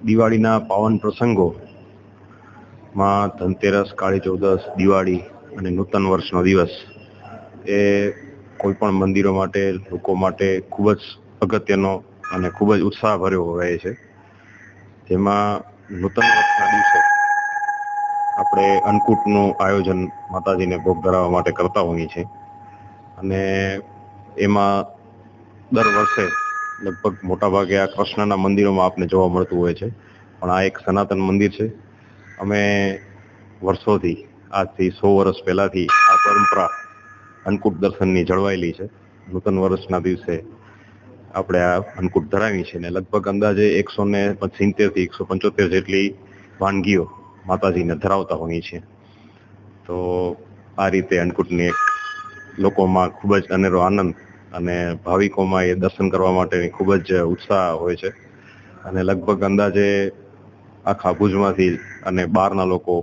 દિવાળીના પાવન પ્રસંગોમાં ધનતેરસ, કાળી ચૌદસ, દિવાળી અને નૂતન વર્ષનો દિવસ એ કોઈ પણ મંદિરો માટે, લોકો માટે ખૂબ જ અગત્યનો અને ખૂબ જ ઉત્સાહભર્યો રહે છે. જેમાં નૂતન વર્ષના દિવસે આપણે અન્નકૂટનું આયોજન માતાજીને ભોગ ધરાવવા માટે કરતા હોઈએ છીએ. અને એમાં દર વર્ષે લગભગ મોટાભાગે આ કૃષ્ણના મંદિરોમાં આપને જોવા મળતું હોય છે. પણ આ એક સનાતન મંદિર છે. અમે વર્ષોથી, આજથી સો વર્ષ પહેલાંથી આ પરંપરા અન્નકૂટ દર્શનની જળવાયેલી છે. નૂતન વર્ષના દિવસે આપણે આ અન્નકૂટ ધરાવી છે ને લગભગ અંદાજે એકસો ને સિત્તેરથી એકસો પંચોતેર જેટલી વાનગીઓ માતાજીને ધરાવતા હોઈએ છીએ. તો આ રીતે અન્નકૂટની એક લોકોમાં ખૂબ જ અનેરો આનંદ અને ભાવિકોમાં એ દર્શન કરવા માટેની ખૂબ જ ઉત્સાહ હોય છે. અને લગભગ અંદાજે આખા ભુજમાંથી અને બહારના લોકો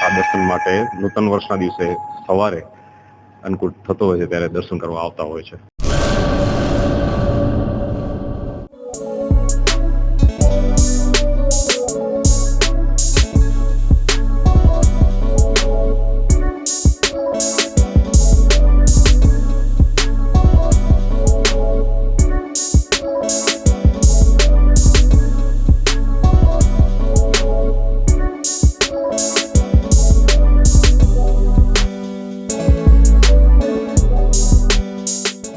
આ દર્શન માટે નૂતન વર્ષના દિવસે સવારે અન્નકૂટ થતો હોય છે, ત્યારે દર્શન કરવા આવતા હોય છે.